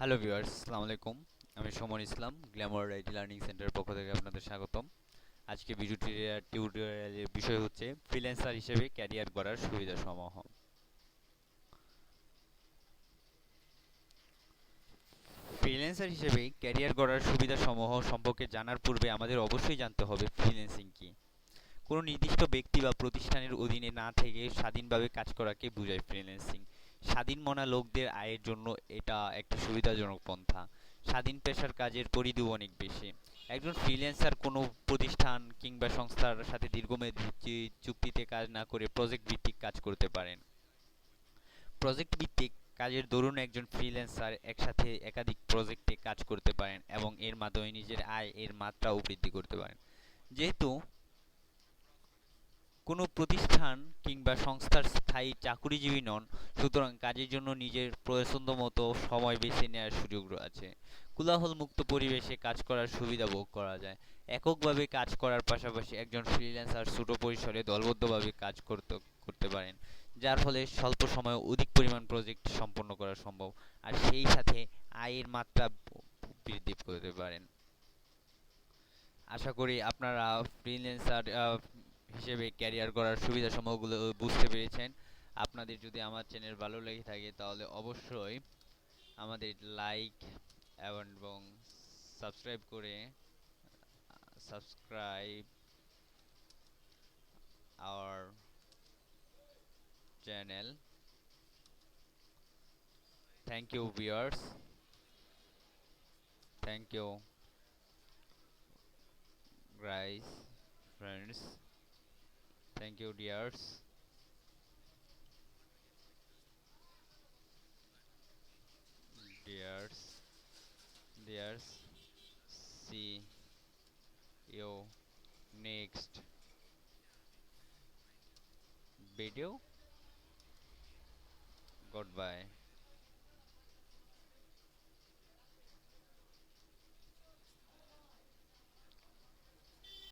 Hello viewers আসসালামু আলাইকুম আমি সমন ইসলাম গ্ল্যামার আইটি লার্নিং সেন্টারের পক্ষ থেকে আপনাদের স্বাগতম। আজকে ভিডিও টিউটোরিয়ালের বিষয় হচ্ছে ফ্রিল্যান্সার হিসেবে ক্যারিয়ার গড়ার সুবিধাসমূহ। ফ্রিল্যান্সার হিসেবে ক্যারিয়ার গড়ার সুবিধাসমূহ সম্পর্কে জানার পূর্বে আমাদের অবশ্যই জানতে হবে ফ্রিল্যান্সিং কী। কোনো নির্দিষ্ট ব্যক্তি বা প্রতিষ্ঠানের অধীনে না থেকে স্বাধীনভাবে কাজ করাকে বোঝায় ফ্রিল্যান্সিং স্বাধীন মনা লোকদের আয়ের জন্য এটা একটা সুবিধাজনক পন্থা। স্বাধীন পেশার কাজের পরিধি অনেক বেশি। একজন ফ্রিল্যান্সার কোনো প্রতিষ্ঠান কিংবা সংস্থার সাথে দীর্ঘমেয়াদী চুক্তিতে কাজ না করে প্রজেক্ট ভিত্তিক কাজ করতে পারেন। প্রজেক্ট ভিত্তিক কাজের দরুন একজন ফ্রিল্যান্সার একসাথে একাধিক প্রজেক্টে কাজ করতে পারেন এবং এর মাধ্যমে নিজের আয়, এর মাত্রাও বৃদ্ধি করতে পারেন। যেহেতু কোনো প্রতিষ্ঠান কিংবা সংস্থার স্থায়ী চাকুরিজীবী নন, সুতরাং কাজের জন্য নিজের পছন্দ মতো সময় বেছে নেওয়ার সুযোগ আছে। কোলাহল মুক্ত পরিবেশে কাজ করার সুবিধা ভোগ করা যায়। এককভাবে কাজ করার পাশাপাশি একজন ফ্রিল্যান্সার ছোট পরিসরে দলবদ্ধভাবে কাজ করতে করতে পারেন, যার ফলে স্বল্প সময়ে অধিক পরিমাণ প্রজেক্ট সম্পন্ন করা সম্ভব, আর সেই সাথে আয়ের মাত্রা বৃদ্ধি করতে পারেন। আশা করি আপনারা ফ্রিল্যান্সার হিসেবে ক্যারিয়ার করার সুবিধাসমূহগুলো বুঝতে পেরেছেন। আপনাদের যদি আমার চ্যানেল ভালো লেগে থাকে তাহলে অবশ্যই আমাদের লাইক এবং সাবস্ক্রাইব করে subscribe our channel thank you viewers thank you guys, friends thank you dears. Dears. Dears. See you next video. Goodbye